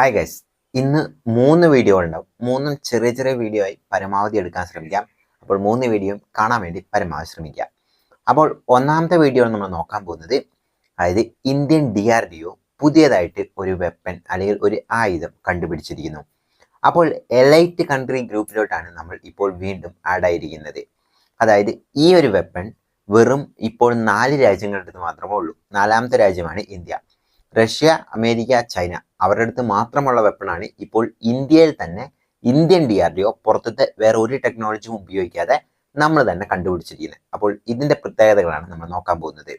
Hi guys ഇന്ന് മൂന്ന് video ഉണ്ടാവും. മൂന്ന് ചെറിയ ചെറിയ വീഡിയോ ആയി പരമാവധി എടുക്കാൻ ശ്രമിക്കാം. അപ്പോൾ മൂന്ന് വീഡിയോയും കാണാൻ വേണ്ടി പരമാവധി ശ്രമിക്കാം. അപ്പോൾ ഒന്നാമത്തെ വീഡിയോ നമ്മൾ നോക്കാൻ പോകുന്നത്. അതായത് Indian D R D O പുതിയതായിട്ട് ഒരു വെപ്പൻ അല്ലെങ്കിൽ ഒരു ആയുധം കണ്ടുപിടിച്ചിരിക്കുന്നു. അപ്പോൾ എലൈറ്റ് കൺട്രി ഗ്രൂപ്പിലോട്ടാണ് നമ്മൾ ഇപ്പോൾ വീണ്ടും ആഡ് ആയിരിക്കുന്നത്. അതായത് ഈ ഒരു വെപ്പൺ വെറും ഇപ്പോൾ നാല് രാജ്യങ്ങളുടെ മാത്രമേ ഉള്ളൂ. നാലാമത്തെ രാജ്യമാണ് ഇന്ത്യ. റഷ്യ അമേരിക്ക ചൈന അവരുടെ അടുത്ത് മാത്രമുള്ള വെപ്പണാണ് ഇപ്പോൾ ഇന്ത്യയിൽ തന്നെ Indian D R D O പുറത്തത്തെ വേറെ ഒരു ടെക്നോളജിയും ഉപയോഗിക്കാതെ നമ്മൾ തന്നെ കണ്ടുപിടിച്ചിരിക്കുന്നത്. അപ്പോൾ ഇതിന്റെ പ്രത്യേകതകളാണ് നമ്മൾ നോക്കാൻ പോകുന്നത്.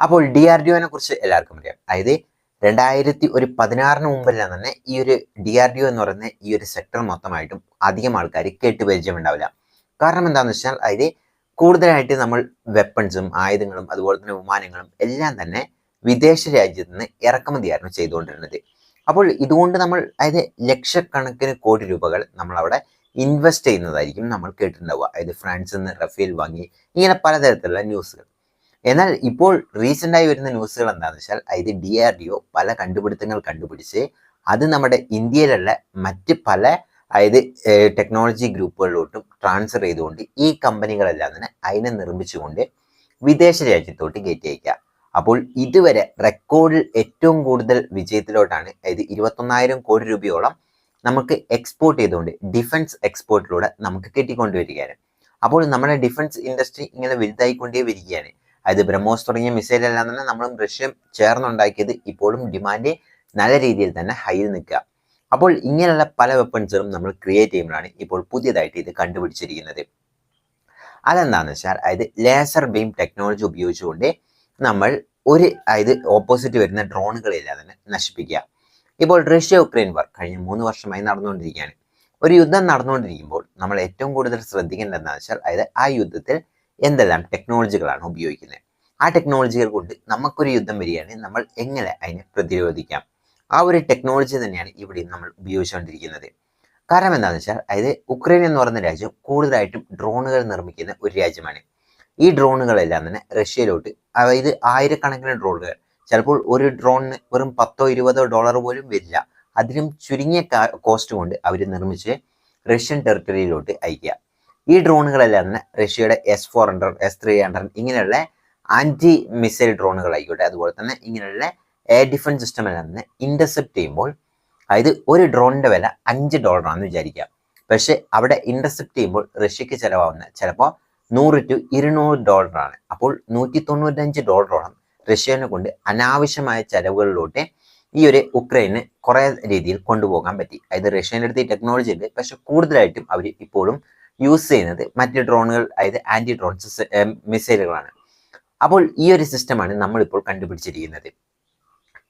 അപ്പോൾ ഡി ആർ ഡി ഒനെ കുറിച്ച് എല്ലാവർക്കും അറിയാം. അതായത് രണ്ടായിരത്തി ഒരു പതിനാറിന് മുമ്പെല്ലാം തന്നെ ഈ ഒരു ഡി ആർ ഡി ഒ എന്ന് പറയുന്ന ഈ ഒരു സെക്ടർ മൊത്തമായിട്ടും അധികം ആൾക്കാർ കേട്ട് പരിചയമുണ്ടാവില്ല കാരണം എന്താണെന്ന് വെച്ചാൽ അതായത് കൂടുതലായിട്ട് നമ്മൾ വെപ്പൺസും ആയുധങ്ങളും അതുപോലെ തന്നെ വിമാനങ്ങളും എല്ലാം തന്നെ വിദേശ രാജ്യത്ത് നിന്ന് ഇറക്കുമതിയായിരുന്നു ചെയ്തുകൊണ്ടിരുന്നത്. അപ്പോൾ ഇതുകൊണ്ട് നമ്മൾ അതായത് ലക്ഷക്കണക്കിന് കോടി രൂപകൾ നമ്മൾ അവിടെ ഇൻവെസ്റ്റ് ചെയ്യുന്നതായിരിക്കും നമ്മൾ കേട്ടിട്ടുണ്ടാവുക. അതായത് ഫ്രാൻസിൽ നിന്ന് റഫേൽ വാങ്ങി ഇങ്ങനെ പലതരത്തിലുള്ള ന്യൂസുകൾ. എന്നാൽ ഇപ്പോൾ റീസെന്റായി വരുന്ന ന്യൂസുകൾ എന്താണെന്ന് വെച്ചാൽ അതായത് ഡി ആർ ഡി ഒ പല കണ്ടുപിടുത്തങ്ങൾ കണ്ടുപിടിച്ച് അത് നമ്മുടെ ഇന്ത്യയിലുള്ള മറ്റ് പല അതായത് ടെക്നോളജി ഗ്രൂപ്പുകളിലോട്ടും ട്രാൻസ്ഫർ ചെയ്തുകൊണ്ട് ഈ കമ്പനികളെല്ലാം തന്നെ അതിനെ നിർമ്മിച്ചുകൊണ്ട് വിദേശ രാജ്യത്തോട്ട് കയറ്റി അയക്കുക അപ്പോൾ ഇതുവരെ റെക്കോർഡിൽ ഏറ്റവും കൂടുതൽ വിജയത്തിലോട്ടാണ്. അതായത് ഇരുപത്തൊന്നായിരം കോടി രൂപയോളം നമുക്ക് എക്സ്പോർട്ട് ചെയ്തുകൊണ്ട് ഡിഫൻസ് എക്സ്പോർട്ടിലൂടെ നമുക്ക് കിട്ടിക്കൊണ്ടുവരികയാണ്. അപ്പോൾ നമ്മുടെ ഡിഫൻസ് ഇൻഡസ്ട്രി ഇങ്ങനെ വലുതായിക്കൊണ്ടേ വരികയാണ്. അതായത് ബ്രഹ്മോസ് തുടങ്ങിയ മിസൈലെല്ലാം തന്നെ നമ്മളും റഷ്യം ചേർന്നുണ്ടാക്കിയത് ഇപ്പോഴും ഡിമാൻഡ് നല്ല രീതിയിൽ തന്നെ ഹൈയിൽ നിൽക്കുക. അപ്പോൾ ഇങ്ങനെയുള്ള പല വെപ്പൺസുകളും നമ്മൾ ക്രിയേറ്റ് ചെയ്യുമ്പോഴാണ് ഇപ്പോൾ പുതിയതായിട്ട് ഇത് കണ്ടുപിടിച്ചിരിക്കുന്നത്. അതെന്താണെന്ന് വെച്ചാൽ അതായത് ലേസർ ബീം ടെക്നോളജി ഉപയോഗിച്ചുകൊണ്ട് നമ്മൾ ഒരു അതായത് ഓപ്പോസിറ്റ് വരുന്ന ഡ്രോണുകളില്ലാതെ തന്നെ നശിപ്പിക്കുക. ഇപ്പോൾ റഷ്യ ഉക്രൈൻ വർ കഴിഞ്ഞ മൂന്ന് വർഷമായി നടന്നുകൊണ്ടിരിക്കുകയാണ്. ഒരു യുദ്ധം നടന്നുകൊണ്ടിരിക്കുമ്പോൾ നമ്മൾ ഏറ്റവും കൂടുതൽ ശ്രദ്ധിക്കേണ്ടത് എന്താണെന്ന് വെച്ചാൽ അതായത് ആ യുദ്ധത്തിൽ എന്തെല്ലാം ടെക്നോളജികളാണ് ഉപയോഗിക്കുന്നത്. ആ ടെക്നോളജികൾ കൊണ്ട് നമുക്കൊരു യുദ്ധം വരികയാണെങ്കിൽ നമ്മൾ എങ്ങനെ അതിനെ പ്രതിരോധിക്കാം? ആ ഒരു ടെക്നോളജി തന്നെയാണ് ഇവിടെ നമ്മൾ ഉപയോഗിച്ചുകൊണ്ടിരിക്കുന്നത്. കാരണം എന്താണെന്ന് വെച്ചാൽ അതായത് ഉക്രൈൻ എന്ന് പറയുന്ന രാജ്യം കൂടുതലായിട്ടും ഡ്രോണുകൾ നിർമ്മിക്കുന്ന ഒരു രാജ്യമാണ്. ഈ ഡ്രോണുകളെല്ലാം തന്നെ റഷ്യയിലോട്ട് അതായത് ആയിരക്കണക്കിന് ഡ്രോണുകൾ. ചിലപ്പോൾ ഒരു ഡ്രോണിന് വെറും പത്തോ ഇരുപതോ ഡോളർ പോലും വരില്ല. അതിലും ചുരുങ്ങിയ കോസ്റ്റ് കൊണ്ട് അവർ നിർമ്മിച്ച് റഷ്യൻ ടെറിട്ടറിയിലോട്ട് അയക്കുക ഈ ഡ്രോണുകളെല്ലാം തന്നെ റഷ്യയുടെ S four hundred S three hundred ഇങ്ങനെയുള്ള ആന്റി മിസൈൽ ഡ്രോണുകൾ ആയിക്കോട്ടെ അതുപോലെ തന്നെ ഇങ്ങനെയുള്ള എയർ ഡിഫൻസ് സിസ്റ്റം എല്ലാം തന്നെ ഇന്റർസെപ്റ്റ് ചെയ്യുമ്പോൾ അതായത് ഒരു ഡ്രോണിന്റെ വില അഞ്ച് ഡോളറാണെന്ന് വിചാരിക്കുക. പക്ഷേ അവിടെ ഇന്റർസെപ്റ്റ് ചെയ്യുമ്പോൾ റഷ്യക്ക് ചിലവാകുന്ന ചിലപ്പോൾ നൂറ് ടു ഇരുന്നൂറ് ഡോളറാണ്. അപ്പോൾ നൂറ്റി തൊണ്ണൂറ്റഞ്ച് ഡോളറോളം റഷ്യനെ കൊണ്ട് അനാവശ്യമായ ചെലവുകളിലോട്ട് ഈ ഒരു ഉക്രൈന് കുറേ രീതിയിൽ കൊണ്ടുപോകാൻ പറ്റി. അതായത് റഷ്യന്റെ അടുത്ത് ഈ ടെക്നോളജി ഉണ്ട്. പക്ഷെ കൂടുതലായിട്ടും അവർ ഇപ്പോഴും യൂസ് ചെയ്യുന്നത് മറ്റ് ഡ്രോണുകൾ അതായത് ആന്റി ഡ്രോൺ മിസൈലുകളാണ് അപ്പോൾ ഈ ഒരു സിസ്റ്റമാണ് നമ്മളിപ്പോൾ കണ്ടുപിടിച്ചിരിക്കുന്നത്.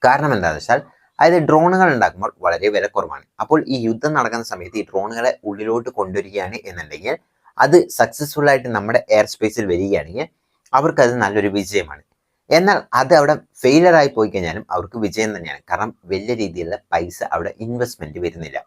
കാരണം എന്താണെന്ന് വെച്ചാൽ അതായത് ഡ്രോണുകൾ ഉണ്ടാക്കുമ്പോൾ വളരെ വില കുറവാണ് അപ്പോൾ ഈ യുദ്ധം നടക്കുന്ന സമയത്ത് ഈ ഡ്രോണുകളെ ഉള്ളിലോട്ട് കൊണ്ടുവരികയാണ് എന്നുണ്ടെങ്കിൽ അത് സക്സസ്ഫുൾ ആയിട്ട് നമ്മുടെ എയർ സ്പേസിൽ വരികയാണെങ്കിൽ അവർക്കത് നല്ലൊരു വിജയമാണ്. എന്നാൽ അത് അവിടെ ഫെയിലർ ആയി പോയി കഴിഞ്ഞാലും അവർക്ക് വിജയം തന്നെയാണ്. കാരണം വലിയ രീതിയിലുള്ള പൈസ അവിടെ ഇൻവെസ്റ്റ്മെന്റ് വരുന്നില്ല.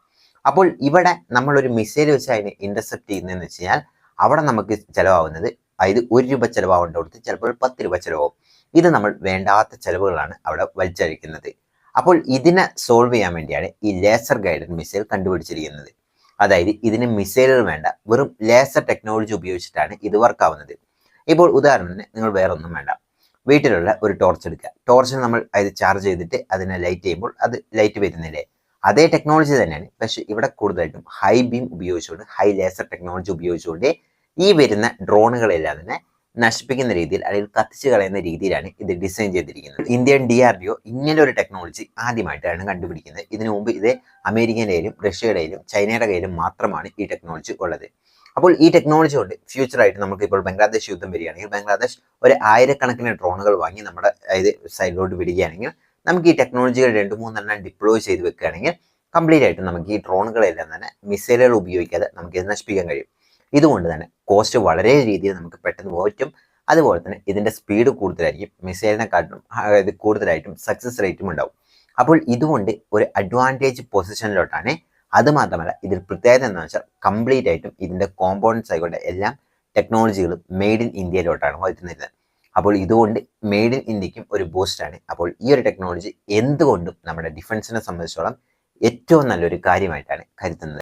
അപ്പോൾ ഇവിടെ നമ്മളൊരു മിസൈൽ വെച്ച് അതിനെ ഇന്റർസെപ്റ്റ് ചെയ്യുന്നതെന്ന് വെച്ച് കഴിഞ്ഞാൽ അവിടെ നമുക്ക് ചിലവാകുന്നത് അതായത് ഒരു രൂപ ചിലവാകേണ്ടടുത്ത് ചിലപ്പോൾ പത്ത് രൂപ ചിലവാകും. ഇത് നമ്മൾ വേണ്ടാത്ത ചിലവുകളാണ് അവിടെ വലിച്ചഴിക്കുന്നത്. അപ്പോൾ ഇതിനെ സോൾവ് ചെയ്യാൻ വേണ്ടിയാണ് ഈ ലേസർ ഗൈഡഡ് മിസൈൽ കണ്ടുപിടിച്ചിരിക്കുന്നത്. അതായത് ഇതിന് മിസൈലുകൾ വേണ്ട. വെറും ലേസർ ടെക്നോളജി ഉപയോഗിച്ചിട്ടാണ് ഇത് വർക്കാവുന്നത് ഇപ്പോൾ ഉദാഹരണത്തിന് നിങ്ങൾ വേറെ ഒന്നും വേണ്ട. വീട്ടിലുള്ള ഒരു ടോർച്ച് എടുക്കുക. ടോർച്ചിന് നമ്മൾ അത് ചാർജ് ചെയ്തിട്ട് അതിനെ ലൈറ്റ് ചെയ്യുമ്പോൾ അത് ലൈറ്റ് വരുന്നില്ലേ? അതേ ടെക്നോളജി തന്നെയാണ്. പക്ഷേ ഇവിടെ കൂടുതലായിട്ടും ഹൈ ബീം ഉപയോഗിച്ചുകൊണ്ട് ഹൈ ലേസർ ടെക്നോളജി ഉപയോഗിച്ചുകൊണ്ട് ഈ വരുന്ന ഡ്രോണുകളെല്ലാം തന്നെ നശിപ്പിക്കുന്ന രീതിയിൽ അല്ലെങ്കിൽ കത്തിച്ച് കളയുന്ന രീതിയിലാണ് ഇത് ഡിസൈൻ ചെയ്തിരിക്കുന്നത്. Indian D R D O ഇങ്ങനെ ഒരു ടെക്നോളജി ആദ്യമായിട്ടാണ് കണ്ടുപിടിക്കുന്നത്. ഇതിനു മുമ്പ് ഇത് അമേരിക്കയിലും റഷ്യയുടെയിലും ചൈനയുടെ കയ്യിലും മാത്രമാണ് ഈ ടെക്നോളജി ഉള്ളത്. അപ്പോൾ ഈ ടെക്നോളജി കൊണ്ട് ഫ്യൂച്ചറായിട്ട് നമുക്ക് ഇപ്പോൾ ബംഗ്ലാദേശ് യുദ്ധം വരികയാണെങ്കിൽ ബംഗ്ലാദേശ് ഒരു ആയിരക്കണക്കിന് ഡ്രോണുകൾ വാങ്ങി നമ്മുടെ ഇത് സൈഡിലോട്ട് വിടുകയാണെങ്കിൽ നമുക്ക് ഈ ടെക്നോളജികൾ രണ്ട് മൂന്നെണ്ണം ഡിപ്ലോയ് ചെയ്ത് വെക്കുകയാണെങ്കിൽ കംപ്ലീറ്റ് ആയിട്ട് നമുക്ക് ഈ ഡ്രോണുകളെല്ലാം തന്നെ മിസൈലുകൾ ഉപയോഗിക്കാതെ നമുക്ക് ഇത് നശിപ്പിക്കാൻ കഴിയും. ഇതുകൊണ്ട് തന്നെ കോസ്റ്റ് വളരെ രീതിയിൽ നമുക്ക് പെട്ടെന്ന് പോറ്റും അതുപോലെ തന്നെ ഇതിന്റെ സ്പീഡ് കൂടുതലായിരിക്കും മിസൈലിനെക്കാട്ടും ഇത് കൂടുതലായിട്ടും സക്സസ് റേറ്റും ഉണ്ടാവും. അപ്പോൾ ഇതുകൊണ്ട് ഒരു അഡ്വാന്റേജ് പൊസിഷനിലോട്ടാണ് അതുമാത്രമല്ല ഇതിൽ പ്രത്യേകത എന്താണെന്ന് വെച്ചാൽ കംപ്ലീറ്റ് ആയിട്ടും ഇതിന്റെ കോമ്പൗണ്ട്സ് ആയിക്കോട്ടെ എല്ലാം ടെക്നോളജികളും മെയ്ഡ് ഇൻ ഇന്ത്യയിലോട്ടാണ് വരുന്നത് അപ്പോൾ ഇതുകൊണ്ട് മെയ്ഡ് ഇൻ ഇന്ത്യക്കും ഒരു ബൂസ്റ്റാണ് അപ്പോൾ ഈ ഒരു ടെക്നോളജി എന്തുകൊണ്ടും നമ്മുടെ ഡിഫൻസിനെ സംബന്ധിച്ചോളം ഏറ്റവും നല്ലൊരു കാര്യമായിട്ടാണ് കരുതുന്നത്.